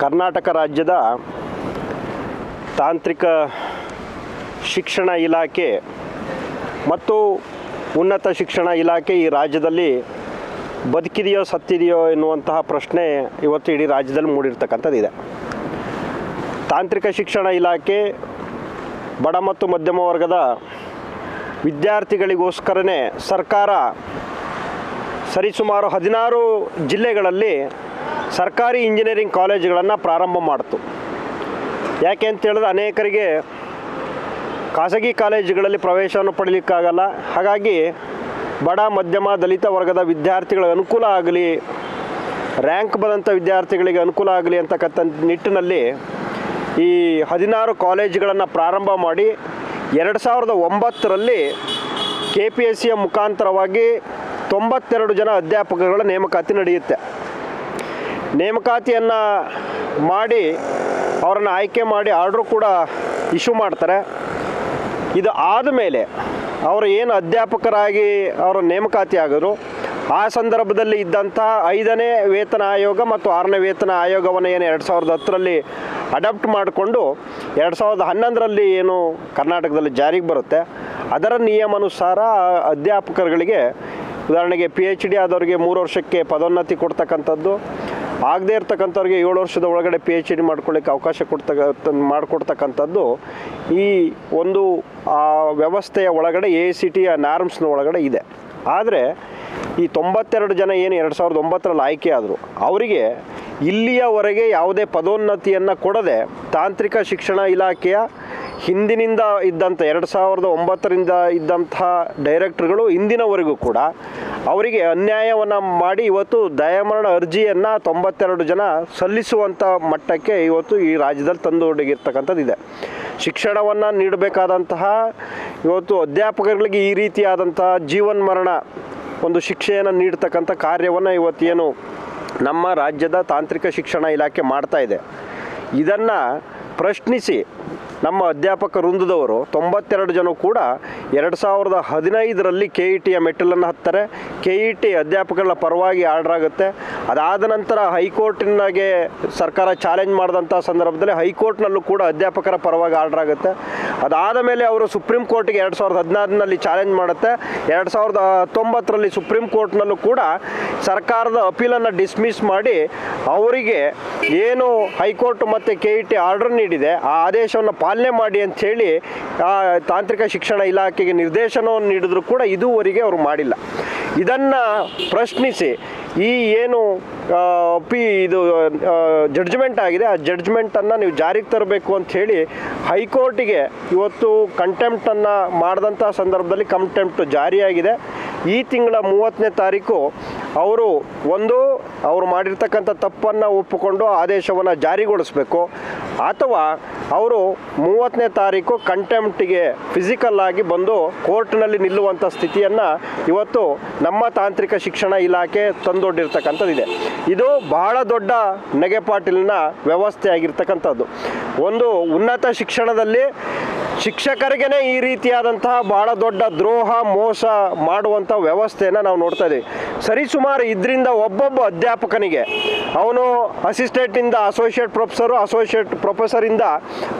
ಕರ್ನಾಟಕ ರಾಜ್ಯದ ತಾಂತ್ರಿಕ ಶಿಕ್ಷಣ ಇಲಾಖೆ ಮತ್ತು ಉನ್ನತ ಶಿಕ್ಷಣ ಇಲಾಖೆ ಈ ರಾಜ್ಯದಲ್ಲಿ ಬದುಕಿದೆಯೋ ಸತ್ತಿದೆಯೋ ಎನ್ನುವಂತಹ ಪ್ರಶ್ನೆ ಇವತ್ತು ಇಡೀ ರಾಜ್ಯದಲ್ಲಿ ಮೂಡಿರ್ತಕ್ಕಂಥದ್ದಿದೆ ತಾಂತ್ರಿಕ ಶಿಕ್ಷಣ ಇಲಾಖೆ ಬಡ ಮತ್ತು ಮಧ್ಯಮ ವರ್ಗದ ವಿದ್ಯಾರ್ಥಿಗಳಿಗೋಸ್ಕರನೇ ಸರ್ಕಾರ ಸರಿಸುಮಾರು ಹದಿನಾರು ಜಿಲ್ಲೆಗಳಲ್ಲಿ ಸರ್ಕಾರಿ ಇಂಜಿನಿಯರಿಂಗ್ ಕಾಲೇಜುಗಳನ್ನು ಪ್ರಾರಂಭ ಮಾಡಿತು. ಯಾಕೆ ಅಂತ ಹೇಳಿದ್ರೆ ಅನೇಕರಿಗೆ ಖಾಸಗಿ ಕಾಲೇಜುಗಳಲ್ಲಿ ಪ್ರವೇಶವನ್ನು ಪಡೀಲಿಕ್ಕಾಗಲ್ಲ. ಹಾಗಾಗಿ ಬಡ, ಮಧ್ಯಮ, ದಲಿತ ವರ್ಗದ ವಿದ್ಯಾರ್ಥಿಗಳಿಗೆ ಅನುಕೂಲ ಆಗಲಿ, ರ್ಯಾಂಕ್ ಬಂದಂಥ ವಿದ್ಯಾರ್ಥಿಗಳಿಗೆ ಅನುಕೂಲ ಆಗಲಿ ಅಂತಕ್ಕಂಥ ನಿಟ್ಟಿನಲ್ಲಿ ಈ ಹದಿನಾರು ಕಾಲೇಜುಗಳನ್ನು ಪ್ರಾರಂಭ ಮಾಡಿ ಎರಡು ಸಾವಿರದ ಒಂಬತ್ತರಲ್ಲಿ ಕೆ ಪಿ ಎಸ್ ಸಿಯ ಮುಖಾಂತರವಾಗಿ ತೊಂಬತ್ತೆರಡು ಜನ ಅಧ್ಯಾಪಕಗಳ ನೇಮಕಾತಿ ನಡೆಯುತ್ತೆ. ನೇಮಕಾತಿಯನ್ನು ಮಾಡಿ ಅವರನ್ನು ಆಯ್ಕೆ ಮಾಡಿ ಆರ್ಡ್ರು ಕೂಡ ಇಶ್ಯೂ ಮಾಡ್ತಾರೆ. ಇದು ಆದಮೇಲೆ ಅವರು ಏನು ಅಧ್ಯಾಪಕರಾಗಿ ಅವರ ನೇಮಕಾತಿ ಆಗಿದ್ರು, ಆ ಸಂದರ್ಭದಲ್ಲಿ ಇದ್ದಂತಹ ಐದನೇ ವೇತನ ಆಯೋಗ ಮತ್ತು ಆರನೇ ವೇತನ ಆಯೋಗವನ್ನು ಏನು ಎರಡು ಸಾವಿರದ ಹತ್ತರಲ್ಲಿ ಅಡಾಪ್ಟ್ ಮಾಡಿಕೊಂಡು ಎರಡು ಸಾವಿರದ ಹನ್ನೊಂದರಲ್ಲಿ ಏನು ಕರ್ನಾಟಕದಲ್ಲಿ ಜಾರಿಗೆ ಬರುತ್ತೆ. ಅದರ ನಿಯಮಾನುಸಾರ ಅಧ್ಯಾಪಕರುಗಳಿಗೆ ಉದಾಹರಣೆಗೆ ಪಿ ಎಚ್ ಡಿ ಆದವರಿಗೆ ಮೂರು ವರ್ಷಕ್ಕೆ ಪದೋನ್ನತಿ ಕೊಡ್ತಕ್ಕಂಥದ್ದು ಆಗದೇ ಇರ್ತಕ್ಕಂಥವ್ರಿಗೆ ಏಳು ವರ್ಷದ ಒಳಗಡೆ ಪಿ ಎಚ್ ಡಿ ಮಾಡ್ಕೊಳ್ಳಿಕ್ಕೆ ಅವಕಾಶ ಕೊಡ್ತಕ್ಕ, ಮಾಡಿಕೊಡ್ತಕ್ಕಂಥದ್ದು ಈ ಒಂದು, ಆ ವ್ಯವಸ್ಥೆಯ ಒಳಗಡೆ ಎ ಸಿ ಟಿಯ ನಾರ್ಮ್ಸ್ನ ಒಳಗಡೆ ಇದೆ. ಆದರೆ ಈ ತೊಂಬತ್ತೆರಡು ಜನ ಏನು ಎರಡು ಸಾವಿರದ ಒಂಬತ್ತರಲ್ಲಿ ಆಯ್ಕೆ ಆದರು, ಅವರಿಗೆ ಇಲ್ಲಿಯವರೆಗೆ ಯಾವುದೇ ಪದೋನ್ನತಿಯನ್ನು ಕೊಡದೆ ತಾಂತ್ರಿಕ ಶಿಕ್ಷಣ ಇಲಾಖೆಯ ಹಿಂದಿನಿಂದ ಇದ್ದಂಥ ಎರಡು ಸಾವಿರದ ಒಂಬತ್ತರಿಂದ ಇದ್ದಂಥ ಡೈರೆಕ್ಟ್ರ್ಗಳು ಇಂದಿನವರೆಗೂ ಕೂಡ ಅವರಿಗೆ ಅನ್ಯಾಯವನ್ನು ಮಾಡಿ ಇವತ್ತು ದಯಾಮರಣ ಅರ್ಜಿಯನ್ನು ತೊಂಬತ್ತೆರಡು ಜನ ಸಲ್ಲಿಸುವಂಥ ಮಟ್ಟಕ್ಕೆ ಇವತ್ತು ಈ ರಾಜ್ಯದಲ್ಲಿ ತಂದು ಇದೆ ಶಿಕ್ಷಣವನ್ನು ನೀಡಬೇಕಾದಂತಹ ಇವತ್ತು ಅಧ್ಯಾಪಕರುಗಳಿಗೆ ಈ ರೀತಿಯಾದಂತಹ ಜೀವನ್ಮರಣ ಒಂದು ಶಿಕ್ಷೆಯನ್ನು ನೀಡ್ತಕ್ಕಂಥ ಕಾರ್ಯವನ್ನು ಇವತ್ತೇನು ನಮ್ಮ ರಾಜ್ಯದ ತಾಂತ್ರಿಕ ಶಿಕ್ಷಣ ಇಲಾಖೆ ಮಾಡ್ತಾ ಇದೆ. ಇದನ್ನು ಪ್ರಶ್ನಿಸಿ ನಮ್ಮ ಅಧ್ಯಾಪಕ ವೃಂದದವರು ತೊಂಬತ್ತೆರಡು ಜನ ಕೂಡ ಎರಡು ಸಾವಿರದ ಹದಿನೈದರಲ್ಲಿ ಕೆ ಇ ಟಿಯ ಮೆಟ್ಟಿಲನ್ನು ಹತ್ತಾರೆ. ಕೆ ಇ ಟಿ ಅಧ್ಯಾಪಕರ ಪರವಾಗಿ ಆರ್ಡ್ರ್ ಆಗುತ್ತೆ. ಅದಾದ ನಂತರ ಹೈಕೋರ್ಟಿನಾಗೆ ಸರ್ಕಾರ ಚಾಲೆಂಜ್ ಮಾಡಿದಂಥ ಸಂದರ್ಭದಲ್ಲಿ ಹೈಕೋರ್ಟ್ನಲ್ಲೂ ಕೂಡ ಅಧ್ಯಾಪಕರ ಪರವಾಗಿ ಆರ್ಡರ್ ಆಗುತ್ತೆ. ಅದಾದ ಮೇಲೆ ಅವರು ಸುಪ್ರೀಂ ಕೋರ್ಟಿಗೆ ಎರಡು ಸಾವಿರದ ಹದಿನಾರರಲ್ಲಿ ಚಾಲೆಂಜ್ ಮಾಡುತ್ತೆ. ಎರಡು ಸಾವಿರದ ಹತ್ತೊಂಬತ್ತರಲ್ಲಿ ಸುಪ್ರೀಂ ಕೋರ್ಟ್ನಲ್ಲೂ ಕೂಡ ಸರ್ಕಾರದ ಅಪೀಲನ್ನು ಡಿಸ್ಮಿಸ್ ಮಾಡಿ ಅವರಿಗೆ ಏನು ಹೈಕೋರ್ಟ್ ಮತ್ತು ಕೆ ಇ ಟಿ ಆರ್ಡರ್ ನೀಡಿದೆ, ಆ ಆದೇಶವನ್ನು ಪಾಲನೆ ಮಾಡಿ ಅಂಥೇಳಿ ತಾಂತ್ರಿಕ ಶಿಕ್ಷಣ ಇಲಾಖೆಗೆ ನಿರ್ದೇಶನವನ್ನು ನೀಡಿದ್ರು ಕೂಡ ಇದುವರೆಗೆ ಅವರು ಮಾಡಿಲ್ಲ. ಇದನ್ನು ಪ್ರಶ್ನಿಸಿ. ಈ ಏನು ಪಿ, ಇದು ಜಡ್ಜ್ಮೆಂಟ್ ಆಗಿದೆ. ಆ ಜಡ್ಜ್ಮೆಂಟನ್ನು ನೀವು ಜಾರಿಗೆ ತರಬೇಕು ಅಂತ ಹೇಳಿ ಹೈಕೋರ್ಟಿಗೆ ಇವತ್ತು ಕಂಟೆಂಪ್ಟನ್ನು ಮಾಡಿದಂಥ ಸಂದರ್ಭದಲ್ಲಿ ಕಂಟೆಂಪ್ಟ್ ಜಾರಿಯಾಗಿದೆ. ಈ ತಿಂಗಳ ಮೂವತ್ತನೇ ತಾರೀಕು ಅವರು ಒಂದು, ಅವರು ಮಾಡಿರ್ತಕ್ಕಂಥ ತಪ್ಪನ್ನು ಒಪ್ಪಿಕೊಂಡು ಆದೇಶವನ್ನು ಜಾರಿಗೊಳಿಸಬೇಕು. ಅಥವಾ ಅವರು ಮೂವತ್ತನೇ ತಾರೀಕು ಕಂಟೆಂಪ್ಟಿಗೆ ಫಿಸಿಕಲ್ ಆಗಿ ಬಂದು ಕೋರ್ಟ್ನಲ್ಲಿ ನಿಲ್ಲುವಂಥ ಸ್ಥಿತಿಯನ್ನು ಇವತ್ತು ನಮ್ಮ ತಾಂತ್ರಿಕ ಶಿಕ್ಷಣ ಇಲಾಖೆ ತಂದೊಡ್ಡಿರ್ತಕ್ಕಂಥದ್ದಿದೆ. ಇದು ಬಹಳ ದೊಡ್ಡ ನೆಗೆಪಾಟಿಲಿನ ವ್ಯವಸ್ಥೆ ಆಗಿರ್ತಕ್ಕಂಥದ್ದು ಒಂದು ಉನ್ನತ ಶಿಕ್ಷಣದಲ್ಲಿ ಶಿಕ್ಷಕರಿಗೇ ಈ ರೀತಿಯಾದಂತಹ ಬಹಳ ದೊಡ್ಡ ದ್ರೋಹ, ಮೋಸ ಮಾಡುವಂಥ ವ್ಯವಸ್ಥೆಯನ್ನು ನಾವು ನೋಡ್ತಾ ಇದ್ದೀವಿ ಸರಿಸುಮಾರು ಇದರಿಂದ ಒಬ್ಬೊಬ್ಬ ಅಧ್ಯಾಪಕನಿಗೆ ಅವನು ಅಸಿಸ್ಟೆಂಟಿಂದ ಅಸೋಸಿಯೇಟ್ ಪ್ರೊಫೆಸರು ಅಸೋಸಿಯೇಟ್ ಪ್ರೊಫೆಸರಿಂದ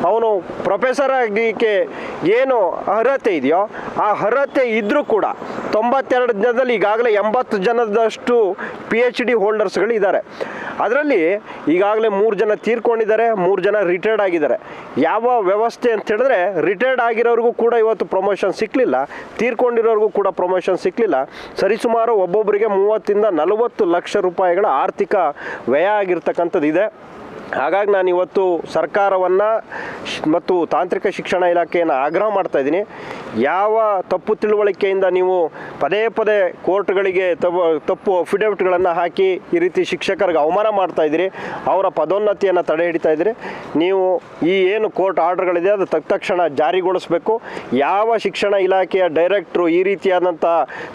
ಅವನು ಪ್ರೊಫೆಸರ್ ಆಗಲಿಕ್ಕೆ ಏನು ಅರ್ಹತೆ ಇದೆಯೋ, ಆ ಅರ್ಹತೆ ಇದ್ದರೂ ಕೂಡ ತೊಂಬತ್ತೆರಡು ದಿನದಲ್ಲಿ ಈಗಾಗಲೇ ಎಂಬತ್ತು ಜನದಷ್ಟು ಪಿ ಎಚ್ ಡಿ ಹೋಲ್ಡರ್ಸ್ಗಳು ಇದ್ದಾರೆ. ಅದರಲ್ಲಿ ಈಗಾಗಲೇ ಮೂರು ಜನ ತೀರ್ಕೊಂಡಿದ್ದಾರೆ, ಮೂರು ಜನ ರಿಟೈರ್ಡ್ ಆಗಿದ್ದಾರೆ. ಯಾವ ವ್ಯವಸ್ಥೆ ಅಂತ ಹೇಳಿದ್ರೆ ರಿಟೈರ್ಡ್ ಆಗಿರೋರಿಗೂ ಕೂಡ ಇವತ್ತು ಪ್ರಮೋಷನ್ ಸಿಕ್ಕಲಿಲ್ಲ ತೀರ್ಕೊಂಡಿರೋರಿಗೂ ಕೂಡ ಪ್ರಮೋಷನ್ ಸಿಕ್ಕಲಿಲ್ಲ ಸರಿಸುಮಾರು ಒಬ್ಬೊಬ್ಬರಿಗೆ ಮೂವತ್ತಿಂದ ನಲವತ್ತು ಲಕ್ಷ ರೂಪಾಯಿಗಳ ಆರ್ಥಿಕ ವ್ಯಯ ಆಗಿರ್ತಕ್ಕಂಥದ್ದು ಇದೆ. ಹಾಗಾಗಿ ನಾನು ಇವತ್ತು ಸರ್ಕಾರವನ್ನು ಮತ್ತು ತಾಂತ್ರಿಕ ಶಿಕ್ಷಣ ಇಲಾಖೆಯನ್ನು ಆಗ್ರಹ ಮಾಡ್ತಾ ಇದ್ದೀನಿ. ಯಾವ ತಪ್ಪು ತಿಳುವಳಿಕೆಯಿಂದ ನೀವು ಪದೇ ಪದೇ ಕೋರ್ಟ್ಗಳಿಗೆ ತಪ್ಪು ಅಫಿಡವಿಟ್ಗಳನ್ನು ಹಾಕಿ ಈ ರೀತಿ ಶಿಕ್ಷಕರಿಗೆ ಅವಮಾನ ಮಾಡ್ತಾ ಇದ್ದೀರಿ, ಅವರ ಪದೋನ್ನತಿಯನ್ನು ತಡೆ ಹಿಡಿತಾ ಇದ್ದೀರಿ, ನೀವು ಈ ಏನು ಕೋರ್ಟ್ ಆರ್ಡರ್ಗಳಿದೆ ಅದು ತಕ್ಷಣ ಜಾರಿಗೊಳಿಸಬೇಕು. ಯಾವ ಶಿಕ್ಷಣ ಇಲಾಖೆಯ ಡೈರೆಕ್ಟ್ರು ಈ ರೀತಿಯಾದಂಥ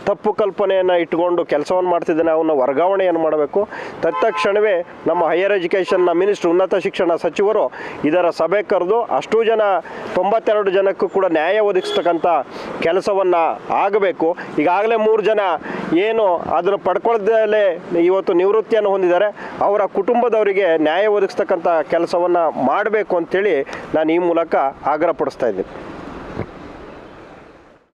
ತಪ್ಪು ಕಲ್ಪನೆಯನ್ನು ಇಟ್ಟುಕೊಂಡು ಕೆಲಸವನ್ನು ಮಾಡ್ತಿದ್ದಾನೆ, ಅವನ್ನ ವರ್ಗಾವಣೆಯನ್ನು ಮಾಡಬೇಕು. ತತ್ಕ್ಷಣವೇ ನಮ್ಮ ಹೈಯರ್ ಎಜುಕೇಷನ್ನ ಮಿನಿಸ್ಟ್ರು ಉನ್ನತ ಶಿಕ್ಷಣ ಸಚಿವರು ಇದರ ಸಭೆ ಕರೆದು ಅಷ್ಟು ಜನ, ತೊಂಬತ್ತೆರಡು ಜನಕ್ಕೂ ಕೂಡ ನ್ಯಾಯ ಒದಗಿಸ್ತಕ್ಕಂಥ ಕೆಲಸವನ್ನು ಆಗಬೇಕು. ಈಗಾಗಲೇ ಮೂರು ಜನ ಏನು ಅದನ್ನು ಪಡ್ಕೊಳ್ದಲೇ ಇವತ್ತು ನಿವೃತ್ತಿಯನ್ನು ಹೊಂದಿದ್ದಾರೆ. ಅವರ ಕುಟುಂಬದವರಿಗೆ ನ್ಯಾಯ ಒದಗಿಸ್ತಕ್ಕಂಥ ಕೆಲಸವನ್ನು ಮಾಡಬೇಕು ಅಂಥೇಳಿ ನಾನು ಈ ಮೂಲಕ ಆಗ್ರಹಪಡಿಸ್ತಾ ಇದ್ದೀನಿ.